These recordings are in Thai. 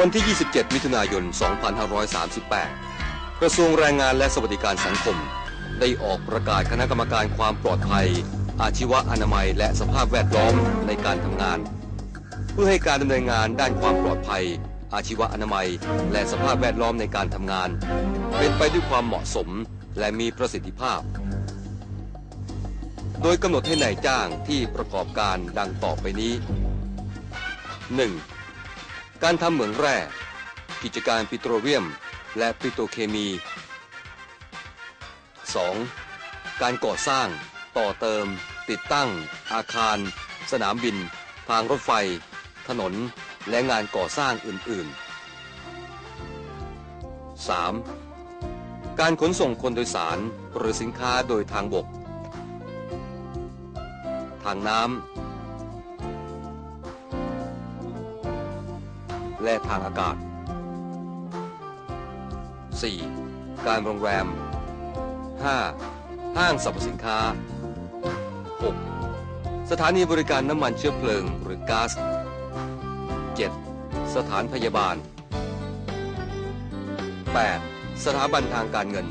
วันที่ 27 มิถุนายน 2538 กระทรวงแรงงานและสวัสดิการสังคม ได้ออกประกาศคณะกรรมการความปลอดภัย อาชีวะอนามัย และสภาพแวดล้อมในการทำงาน เพื่อให้การดำเนินงานด้านความปลอดภัย อาชีวะอนามัย และสภาพแวดล้อมในการทำงาน เป็นไปด้วยความเหมาะสมและมีประสิทธิภาพ โดยกำหนดให้นายจ้างที่ประกอบการดังต่อไปนี้ 1. การทำเหมืองแร่ กิจการปิโตรเลียม และปิโตรเคมี 2. การก่อสร้าง ต่อเติม ติดตั้ง อาคาร สนามบิน ทางรถไฟ ถนน และงานก่อสร้างอื่น ๆ 3. การขนส่งคนโดยสารหรือสินค้าโดยทางบก ทางน้ำ และทางอากาศ 4. การโรงแรม 5. ห้างสรรพสินค้า 6. สถานีบริการน้ำมันเชื้อเพลิงหรือก๊าซ 7. สถานพยาบาล 8. สถาบันทางการเงิน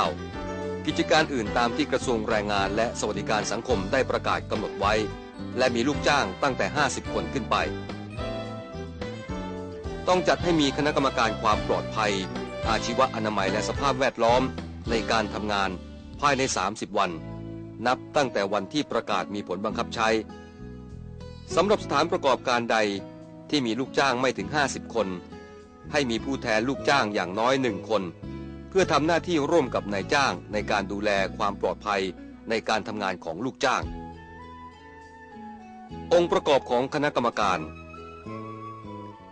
9. กิจการอื่นตามที่กระทรวงแรงงานและสวัสดิการสังคมได้ประกาศกำหนดไว้ และมีลูกจ้างตั้งแต่ 50 คนขึ้นไป ต้องจัดให้มีคณะกรรมการความปลอดภัย อาชีวะอนามัยและสภาพแวดล้อมในการทำงานภายใน 30 วัน นับตั้งแต่วันที่ประกาศมีผลบังคับใช้สำหรับสถานประกอบการใดที่มีลูกจ้างไม่ถึง 50 คน ให้มีผู้แทนลูกจ้างอย่างน้อยหนึ่งคน เพื่อทำหน้าที่ร่วมกับนายจ้างในการดูแลความปลอดภัยในการทำงานของลูกจ้าง องค์ประกอบของคณะกรรมการ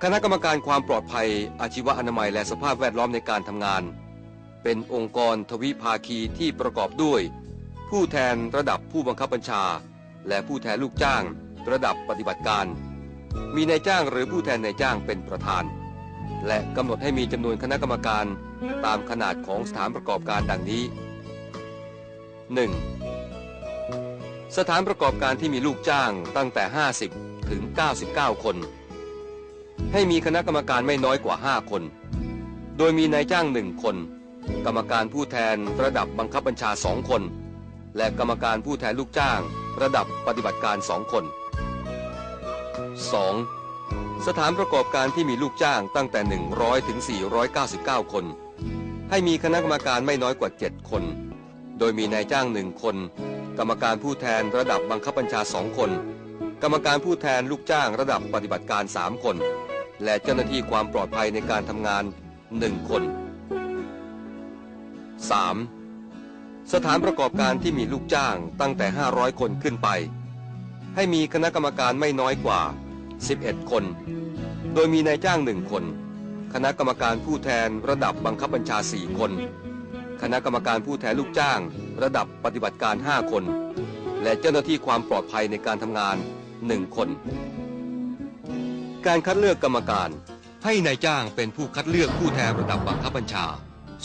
คณะกรรมการความปลอดภัย อาชีวอนามัยและสภาพแวดล้อมในการทำงาน เป็นองค์กรทวิภาคีที่ประกอบด้วย ผู้แทนระดับผู้บังคับบัญชา และผู้แทนลูกจ้าง ระดับปฏิบัติการ มีนายจ้างหรือผู้แทนนายจ้างเป็นประธาน และกำหนดให้มีจำนวนคณะกรรมการตามขนาดของสถานประกอบการดังนี้ 1. สถานประกอบการที่มีลูกจ้างตั้งแต่ 50 ถึง 99 คน ให้มีคณะกรรมการไม่น้อยกว่า 5 คน โดยมีนายจ้างหนึ่งคน กรรมการผู้แทนระดับบังคับบัญชาสองคน และกรรมการผู้แทนลูกจ้าง ระดับปฏิบัติการสองคน 2. สถานประกอบการที่มีลูกจ้างตั้งแต่ 100 ถึง 499 คน ให้มีคณะกรรมการไม่น้อยกว่า 7 คน โดยมีนายจ้างหนึ่งคน กรรมการผู้แทนระดับบังคับบัญชาสองคน กรรมการผู้แทนลูกจ้างระดับปฏิบัติการ 3 คน และเจ้าหน้าที่ความปลอดภัยในการทำงาน 1 คน 3. สถานประกอบการที่มีลูกจ้างตั้งแต่ 500 คนขึ้นไป ให้มีคณะกรรมการไม่น้อยกว่า 11 คน โดยมีนายจ้างหนึ่งคน คณะกรรมการผู้แทนระดับบังคับบัญชา 4 คน คณะกรรมการผู้แทนลูกจ้าง ระดับปฏิบัติการ 5 คน และเจ้าหน้าที่ความปลอดภัยในการทำงาน 1 คน การคัดเลือกกรรมการให้นายจ้างเป็นผู้คัดเลือกผู้แทนระดับบังคับบัญชา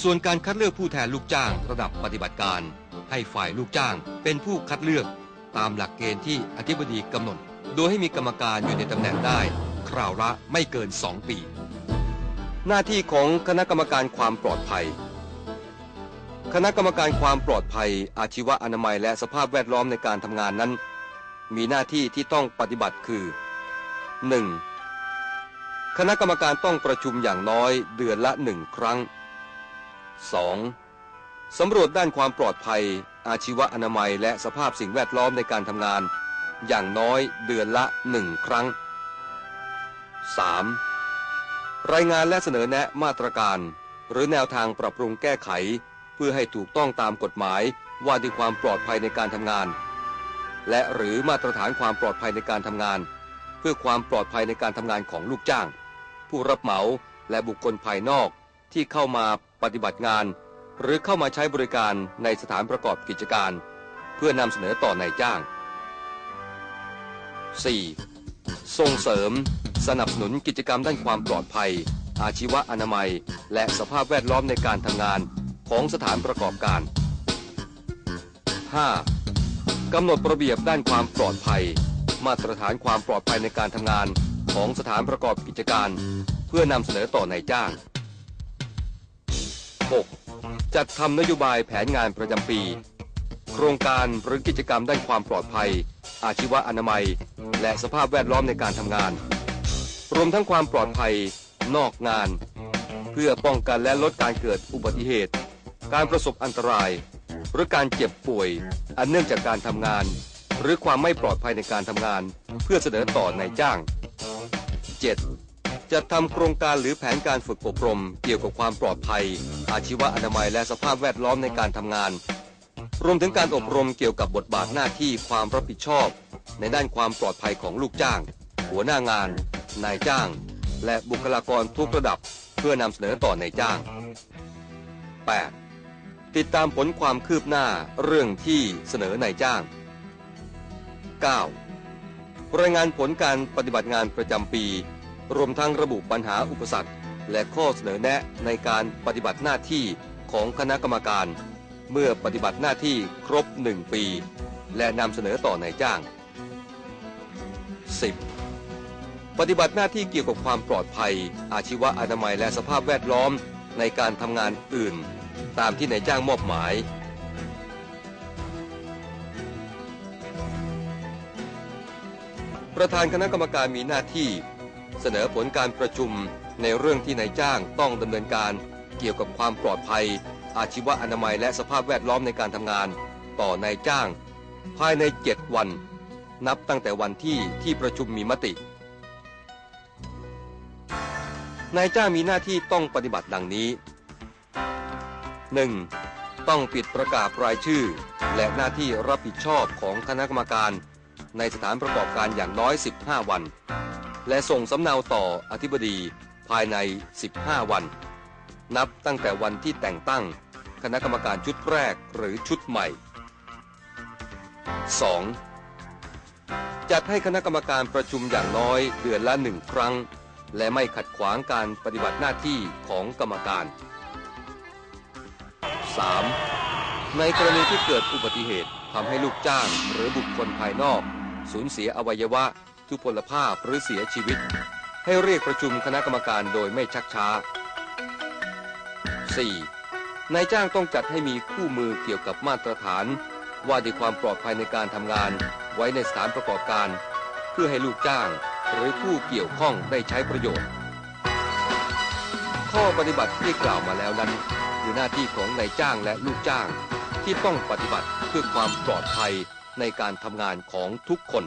ส่วนการคัดเลือกผู้แทนลูกจ้างระดับปฏิบัติการ ให้ฝ่ายลูกจ้างเป็นผู้คัดเลือกตามหลักเกณฑ์ที่อธิบดีกำหนด โดยให้มีกรรมการอยู่ในตำแหน่งได้ คราวละไม่เกิน 2 ปี หน้าที่ของคณะกรรมการความปลอดภัย คณะกรรมการความปลอดภัย อาชีวะอนามัยและสภาพแวดล้อมในการทำงานนั้น มีหน้าที่ที่ต้องปฏิบัติคือ 1. คณะกรรมการต้องประชุมอย่างน้อยเดือนละหนึ่งครั้ง 2. สำรวจด้านความปลอดภัย อาชีวอนามัย และสภาพสิ่งแวดล้อมในการทำงาน อย่างน้อยเดือนละหนึ่งครั้ง 3. รายงานและเสนอแนะมาตรการ หรือแนวทางปรับปรุงแก้ไข เพื่อให้ถูกต้องตามกฎหมายว่าด้วยความปลอดภัยในการทำงาน และหรือมาตรฐานความปลอดภัยในการทำงาน เพื่อความปลอดภัยในการทำงานของลูกจ้าง ผู้รับเหมาและบุคคลภายนอกที่เข้ามาปฏิบัติงาน หรือเข้ามาใช้บริการในสถานประกอบกิจการ เพื่อนำเสนอต่อนายจ้าง 4. ส่งเสริม สนับสนุนกิจกรรมด้านความปลอดภัย อาชีวะอนามัย และสภาพแวดล้อมในการทำงานของสถานประกอบการ 5. กำหนดระเบียบด้านความปลอดภัย มาตรฐานความปลอดภัยในการทำงานของสถานประกอบกิจการ เพื่อนำเสนอต่อนายจ้าง 6. จัดทำนโยบายแผนงานประจำปี โครงการหรือกิจกรรมด้านความปลอดภัย อาชีวะอนามัย และสภาพแวดล้อมในการทำงาน รวมทั้งความปลอดภัยนอกงาน เพื่อป้องกันและลดการเกิดอุบัติเหตุ การประสบอันตราย หรือการเจ็บป่วย อันเนื่องจากการทำงาน หรือความไม่ปลอดภัยในการทำงาน เพื่อเสนอต่อนายจ้าง 7. จัดทำโครงการหรือแผนการฝึกอบรม เกี่ยวกับความปลอดภัย อาชีวะอนามัยและสภาพแวดล้อมในการทำงาน รวมถึงการอบรมเกี่ยวกับบทบาทหน้าที่ความรับผิดชอบ ในด้านความปลอดภัยของลูกจ้าง หัวหน้างาน นายจ้าง และบุคลากรทุกระดับ เพื่อนำเสนอต่อนายจ้าง 8. ติดตามผลความคืบหน้าเรื่องที่เสนอนายจ้าง 9. รายงานผลการปฏิบัติงานประจำปี รวมทั้งระบุปัญหาอุปสรรค และข้อเสนอแนะในการปฏิบัติหน้าที่ของคณะกรรมการ เมื่อปฏิบัติหน้าที่ครบ 1 ปี และนำเสนอต่อนายจ้าง 10. ปฏิบัติหน้าที่เกี่ยวกับความปลอดภัย อาชีวะอนามัยและสภาพแวดล้อมในการทำงานอื่น ตามที่นายจ้างมอบหมาย ประธานคณะกรรมการมีหน้าที่ เสนอผลการประชุมในเรื่องที่นายจ้างต้องดำเนินการเกี่ยวกับความปลอดภัย อาชีวะอนามัยและสภาพแวดล้อมในการทำงาน ต่อนายจ้าง ภายใน 7 วัน นับตั้งแต่วันที่ที่ประชุมมีมติ นายจ้างมีหน้าที่ต้องปฏิบัติดังนี้ 1. ต้องปิดประกาศรายชื่อ และหน้าที่รับผิดชอบของคณะกรรมการ ในสถานประกอบการอย่างน้อย 15 วัน และส่งสำเนาต่ออธิบดีภายใน 15 วัน นับตั้งแต่วันที่แต่งตั้งคณะกรรมการชุดแรกหรือชุดใหม่ 2. จัดให้คณะกรรมการประชุมอย่างน้อยเดือนละหนึ่งครั้ง และไม่ขัดขวางการปฏิบัติหน้าที่ของกรรมการ 3. ในกรณีที่เกิดอุบัติเหตุทำให้ลูกจ้างหรือบุคคลภายนอก สูญเสียอวัยวะ ทุพพลภาพหรือเสียชีวิต ให้เรียกประชุมคณะกรรมการโดยไม่ชักช้า 4. นายจ้างต้องจัดให้มีคู่มือเกี่ยวกับมาตรฐาน ว่าด้วยความปลอดภัยในการทำงาน ไว้ในสถานประกอบการ เพื่อให้ลูกจ้างหรือผู้เกี่ยวข้องได้ใช้ประโยชน์ ข้อปฏิบัติที่กล่าวมาแล้วนั้น คือหน้าที่ของนายจ้างและลูกจ้าง ที่ต้องปฏิบัติเพื่อความปลอดภัยในการทำงานของทุกคน